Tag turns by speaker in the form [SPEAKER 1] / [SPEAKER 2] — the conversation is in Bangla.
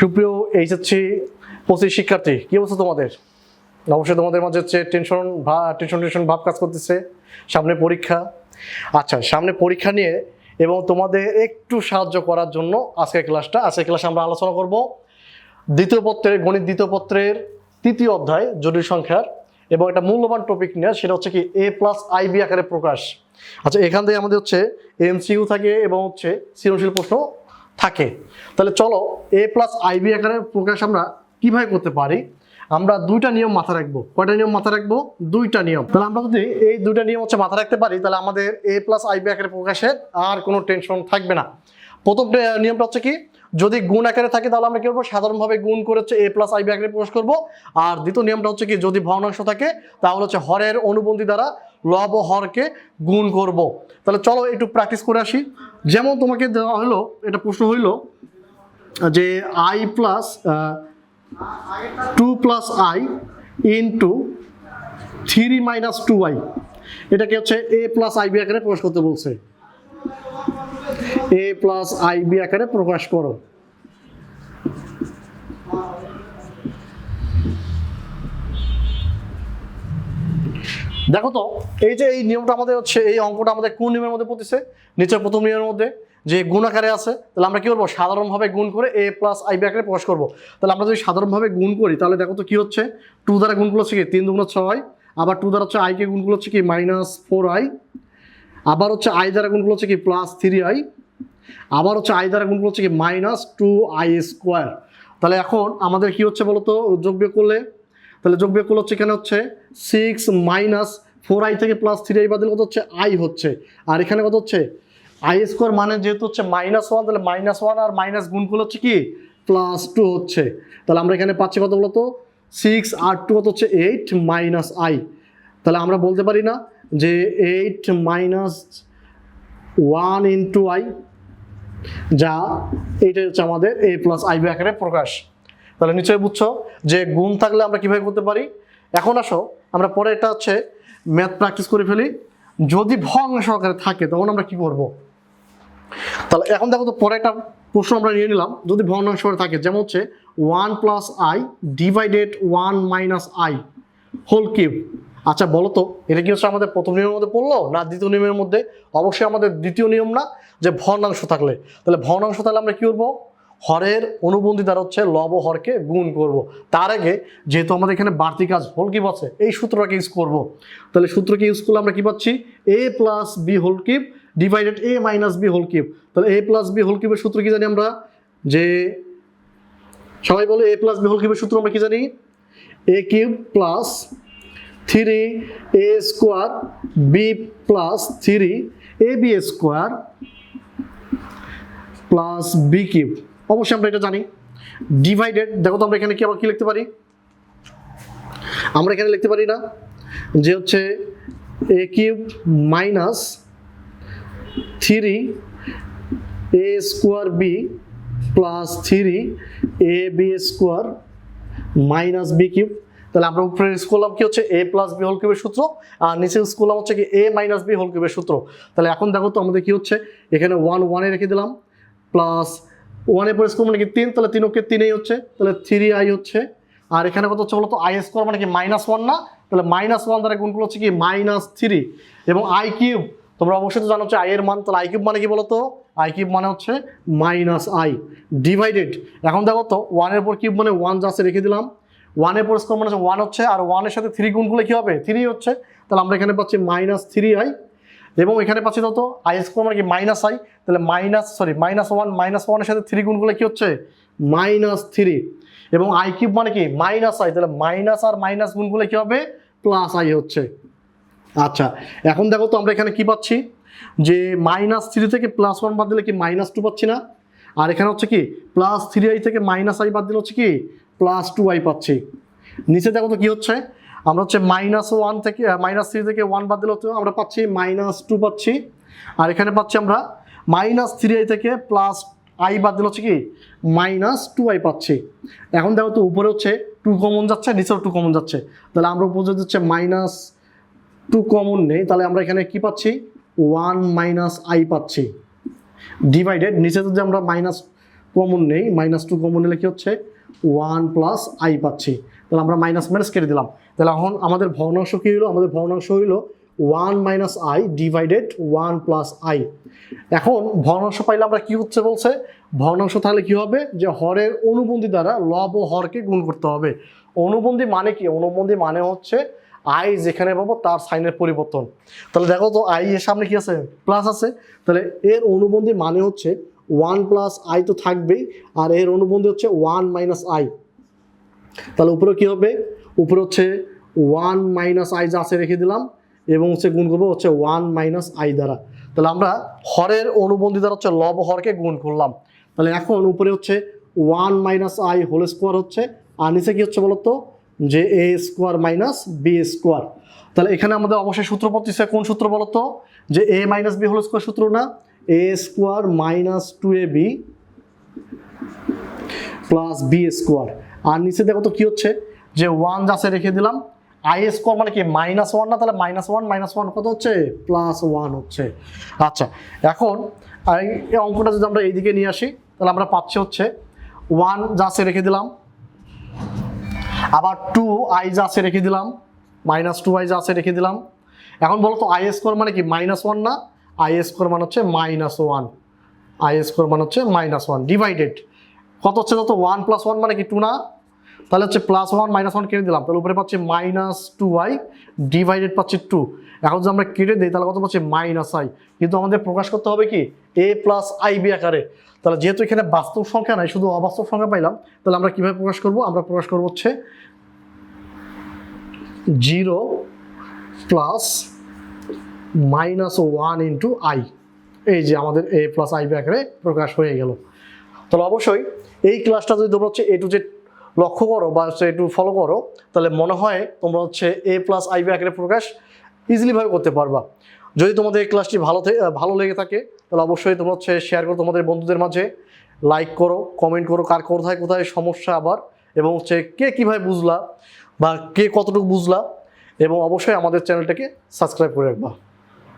[SPEAKER 1] সুপ্রিয় এইচএসসি পঁচিশ শিক্ষার্থী, কি অবস্থা তোমাদের? অবশ্যই তোমাদের মাঝে হচ্ছে টেনশন টেনশন টেনশন ভাব কাজ করতেছে। সামনে পরীক্ষা। আচ্ছা সামনে পরীক্ষা নিয়ে এবং তোমাদের একটু সাহায্য করার জন্য আজকের ক্লাসটা, আজকের ক্লাসে আমরা আলোচনা করব দ্বিতীয় পত্রের, গণিত দ্বিতীয় পত্রের তৃতীয় অধ্যায় জটিল সংখ্যার এবং একটা মূল্যবান টপিক নিয়ে, সেটা হচ্ছে কি এ প্লাস আইবি আকারে প্রকাশ। আচ্ছা এখান থেকে আমাদের হচ্ছে এমসিইউ থাকে এবং হচ্ছে সৃজনশীল প্রশ্ন থাকে। তাহলে চলো এ প্লাস আইবি আকারে প্রকাশ আমরা কীভাবে করতে পারি? আমরা দুইটা নিয়ম মাথা রাখব। কয়টা নিয়ম মাথা রাখব? দুইটা নিয়ম। তাহলে আমরা যদি এই দুইটা নিয়ম হচ্ছে মাথা রাখতে পারি, তাহলে আমাদের এ প্লাস আইবি আকারে প্রকাশের আর কোনো টেনশন থাকবে না। প্রথম নিয়মটা হচ্ছে কি? যদি গুণ আকারে থাকে, তাহলে আমরা কি করব? সাধারণভাবে গুণ করে হচ্ছে এ প্লাস আইবি আকারে প্রকাশ করব। আর দ্বিতীয় নিয়মটা হচ্ছে কি? যদি ভগ্নাংশ থাকে, তাহলে হচ্ছে হরের অনুবন্ধী দ্বারা লব হরকে গুণ করব। তাহলে চলো একটু প্র্যাকটিস করে আসি। যেমন তোমাকে দেওয়া হলো, এটা প্রশ্ন হইল যে i plus two plus i into three minus two i এটাকে হচ্ছে এ প্লাস আইবি আকারে প্রকাশ করতে বলছে? এ প্লাস আইবি আকারে প্রকাশ করো। দেখো তো, এই যে এই নিয়মটা আমাদের হচ্ছে, এই অঙ্কটা আমাদের কোন নিয়মের মধ্যে পড়তেছে? নিচের প্রথম নিয়মের মধ্যে যে গুণ আকারে আছে, তাহলে আমরা কি করব? সাধারণভাবে গুণ করে এ প্লাস আইবি আকারে প্রকাশ করব। তাহলে আমরা যদি সাধারণভাবে গুণ করি, তাহলে দেখো তো কী হচ্ছে? টু দ্বারা গুণগুলো হচ্ছে কি? তিন দুগুণ ছয়, আবার টু দ্বারা হচ্ছে আইকে গুণগুলো হচ্ছে কি? মাইনাস ফোর আই আবার হচ্ছে আই দ্বারা গুণগুলো হচ্ছে কি? প্লাস থ্রি আই আবার হচ্ছে আই দ্বারা গুণগুলো হচ্ছে কি? মাইনাস টু আই স্কোয়ার তাহলে এখন আমাদের কি হচ্ছে বলতো? যোগ বিয়োগ করলে তাহলে যোগ বিয়োগ করলে হচ্ছে এখানে হচ্ছে সিক্স মাইনাস ফোর আই থেকে প্লাস থ্রি আই বাদিল কত হচ্ছে আই হচ্ছে। আর এখানে কত হচ্ছে? আই স্কোয়ার মানে যেহেতু হচ্ছে মাইনাস ওয়ান তাহলে মাইনাস ওয়ান আর মাইনাস গুণ করলে হচ্ছে কি? প্লাস টু হচ্ছে। তাহলে আমরা এখানে পাচ্ছি কত বলতো? সিক্স আর টু কত হচ্ছে? এইট মাইনাস আই তাহলে আমরা বলতে পারি না যে eight minus one into i যা এইটা হচ্ছে আমাদের এ প্লাস আইবি আকারে প্রকাশ। তাহলে নিশ্চয়ই বুঝছ যে গুণ থাকলে আমরা কীভাবে করতে পারি? এখন আসো, আমরা পরে এটা হচ্ছে ম্যাথ প্র্যাকটিস করে ফেলি। যদি ভং আকারে থাকে, তখন আমরা কি করব? তাহলে এখন দেখো তো পরে একটা প্রশ্ন আমরা নিয়ে নিলাম। যদি ভগ্নাংশ থাকে, যেমন হচ্ছে one plus i divided one minus i whole cube আচ্ছা বলো তো, এটা কি হচ্ছে আমাদের প্রথম নিয়মের মধ্যে পড়ল না দ্বিতীয় নিয়মের মধ্যে? অবশ্যই আমাদের দ্বিতীয় নিয়ম না, যে ভগ্নাংশ থাকলে। তাহলে ভগ্নাংশ থাকলে আমরা কি করব? হরের অনুবন্ধী দ্বারা হচ্ছে লব হরকে গুণ করব। তার আগে যেহেতু আমাদের এখানে বাড়তি কাজ হোল কিউব আছে, এই সূত্রটাকে ইউজ করব। তাহলে সূত্রকে ইউজ করলে আমরা কি পাচ্ছি? A plus b whole cube divided a minus b whole cube তাহলে এ প্লাস বি হোল কিউবের সূত্র কি জানি আমরা? যে সবাই বলে এ প্লাস বি হোল কিউবের সূত্র আমরা কি জানি? A cube plus three a square b plus three a b square plus b cube অবশ্যই আমরা এটা জানি। ডিভাইডেড দেখো তো আমরা এখানে কি আবার কি লিখতে পারি? আমরা এখানে লিখতে পারি না, যে হচ্ছে a cube minus three a square b plus three a b square minus b cube তাহলে আমরা উপরে ইউজ করলাম কি হচ্ছে এ প্লাস বি হোল কিউবের সূত্র, আর নিচে ইউজ করলাম হচ্ছে কি এ মাইনাস বি হোল কিউবের সূত্র। তাহলে এখন দেখো তো আমাদের কি হচ্ছে, এখানে ওয়ান ওয়ানে রেখে দিলাম প্লাস ওয়ানে পরে স্কোর মানে কি তিন? তাহলে তিন ওকে তিনেই হচ্ছে। তাহলে থ্রি আই হচ্ছে। আর এখানে কত হচ্ছে বলতো? আই স্কোর মানে কি মাইনাস ওয়ান না? তাহলে মাইনাস ওয়ান দ্বারা গুণগুলো হচ্ছে কি মাইনাস থ্রি এবং আই কিউব তোমরা অবশ্যই তো জানো হচ্ছে আই এর মান। তাহলে আই কিউব মানে কি বলতো? আই কিউব মানে হচ্ছে মাইনাস আই ডিভাইডেড এখন দেখো তো ওয়ানের পর কিউব মানে ওয়ান যাচ্ছে রেখে দিলাম। ওয়ানের পর স্কোর মানে হচ্ছে ওয়ান হচ্ছে, আর ওয়ানের সাথে থ্রি গুণ করলে কী হবে? থ্রি হচ্ছে। তাহলে আমরা এখানে পাচ্ছি মাইনাস থ্রি আই এবং এখানে পাচ্ছি তো আই স্কোর মানে কি? মাইনাস আই তাহলে minus sorry minus one minus ওয়ানের সাথে থ্রি গুণ করলে কী হচ্ছে? মাইনাস থ্রি এবং আই কিউব মানে কি? মাইনাস আই তাহলে মাইনাস আর মাইনাস গুণ করলে কী হবে? প্লাস আই হচ্ছে। আচ্ছা এখন দেখো তো আমরা এখানে কি পাচ্ছি? যে মাইনাস থ্রি থেকে প্লাস ওয়ান বাদ দিলে কি মাইনাস টু পাচ্ছি না? আর এখানে হচ্ছে কি? প্লাস থ্রি আই থেকে মাইনাস আই বাদ দিলে হচ্ছে কি? প্লাস টু আই পাচ্ছি। নিচে দেখো তো কি হচ্ছে? আমরা হচ্ছে মাইনাস ওয়ান থেকে মাইনাস থ্রি থেকে ওয়ান বাদ দিলে হচ্ছে আমরা পাচ্ছি মাইনাস টু পাচ্ছি। আর এখানে পাচ্ছি আমরা মাইনাস থ্রি আই থেকে প্লাস আই বাদ দিলে হচ্ছে কি? মাইনাস টু আই পাচ্ছি। এখন দেখো তো উপরে হচ্ছে টু কমন যাচ্ছে, নিচেও টু কমন যাচ্ছে। তাহলে আমরা উপরে যদি হচ্ছে মাইনাস টু কমন নেই, তাহলে আমরা এখানে কি পাচ্ছি? ওয়ান মাইনাস আই পাচ্ছি। ডিভাইডেড নিচে যদি আমরা মাইনাস কমন নেই মাইনাস টু কমন নিলে কি হচ্ছে? ওয়ান প্লাস আই পাচ্ছি। তাহলে আমরা মাইনাস মাইনাস কেটে দিলাম। তাহলে এখন আমাদের ভগ্নাংশ কী হলো আমাদের ভগ্নাংশ হইল one minus i divided one plus i এখন ভগ্নাংশ পাইলে আমরা কি হচ্ছে বলছে? ভগ্নাংশ তাহলে কি হবে? যে হরের অনুবন্ধী দ্বারা লব ও হরকে গুণ করতে হবে। অনুবন্ধী মানে কি? অনুবন্ধী মানে হচ্ছে আই যেখানে পাবো তার সাইনের পরিবর্তন। তাহলে দেখো তো আই এর সামনে কি আছে? প্লাস আছে। তাহলে এর অনুবন্ধী মানে হচ্ছে ওয়ান প্লাস আই তো থাকবেই, আর এর অনুবন্ধী হচ্ছে ওয়ান মাইনাস আই তাহলে উপরে কি হবে? উপরে হচ্ছে ওয়ান মাইনাস আই যা আছে রেখে দিলাম, এবং হচ্ছে গুণ করব হচ্ছে ওয়ান মাইনাস আই দ্বারা। তাহলে আমরা হরের অনুবন্ধী দ্বারা হচ্ছে লব হরকে গুণ করলাম। তাহলে এখন উপরে হচ্ছে one minus i whole square হচ্ছে, আর নিচে কি হচ্ছে বলতো? যে a square minus b square তাহলে এখানে আমাদের অবশ্যই সূত্র পড়তেছে, কোন সূত্র বলতো? যে a minus b whole square সূত্র না a square minus two a b plus b square আর নিচে দেখো তো কি হচ্ছে? যে ওয়ান যাচ্ছে রেখে দিলাম আই স্কোয়ার মানে কি? মাইনাস ওয়ান না? তাহলে মাইনাস ওয়ান মাইনাস ওয়ান কত হচ্ছে? প্লাস ওয়ান হচ্ছে। আচ্ছা এখন এই অঙ্কটা যদি আমরা এইদিকে নিয়ে আসি, তাহলে আমরা পাচ্ছি হচ্ছে ওয়ান যাচ্ছে রেখে দিলাম, আবার টু আই যাচ্ছে রেখে দিলাম মাইনাস টু আই যাচ্ছে রেখে দিলাম। এখন বলো তো আই স্কোয়ার মানে কি? মাইনাস ওয়ান না? আই স্কোয়ার মানে হচ্ছে মাইনাস ওয়ান আই স্কোয়ার মানে হচ্ছে মাইনাস ওয়ান ডিভাইডেড কত হচ্ছে যত? ওয়ান প্লাস ওয়ান মানে কি টু না? তাহলে হচ্ছে প্লাস ওয়ান মাইনাস ওয়ান কেটে দিলাম। তাহলে উপরে পাচ্ছি মাইনাস টু আই ডিভাইডেড পাচ্ছি টু এখন যদি আমরা কেটে দিই, তাহলে কত পাচ্ছি? মাইনাস আই কিন্তু আমাদের প্রকাশ করতে হবে কি? এ প্লাস আই বি আকারে। তাহলে যেহেতু এখানে বাস্তব সংখ্যা নাই, শুধু অবাস্তব সংখ্যা পাইলাম, তাহলে আমরা কীভাবে প্রকাশ করব? আমরা প্রকাশ করব হচ্ছে zero plus minus one into i এই যে আমাদের এ প্লাস আই বি আকারে প্রকাশ হয়ে গেল। তাহলে অবশ্যই এই ক্লাসটা যদি তোমরা হচ্ছে এ টু জেড লক্ষ্য করো বা হচ্ছে একটু ফলো করো, তাহলে মনে হয় তোমরা হচ্ছে এ প্লাস আইবি আকারে প্রকাশ ইজিলিভাবে করতে পারবা। যদি তোমাদের এই ক্লাসটি ভালো ভালো লেগে থাকে, তাহলে অবশ্যই তোমরা হচ্ছে শেয়ার করো তোমাদের বন্ধুদের মাঝে লাইক করো কমেন্ট করো কার কোথায় কোথায় সমস্যা আবার, এবং হচ্ছে কে কীভাবে বুঝলা বা কে কতটুকু বুঝলা, এবং অবশ্যই আমাদের চ্যানেলটাকে সাবস্ক্রাইব করে রাখবা।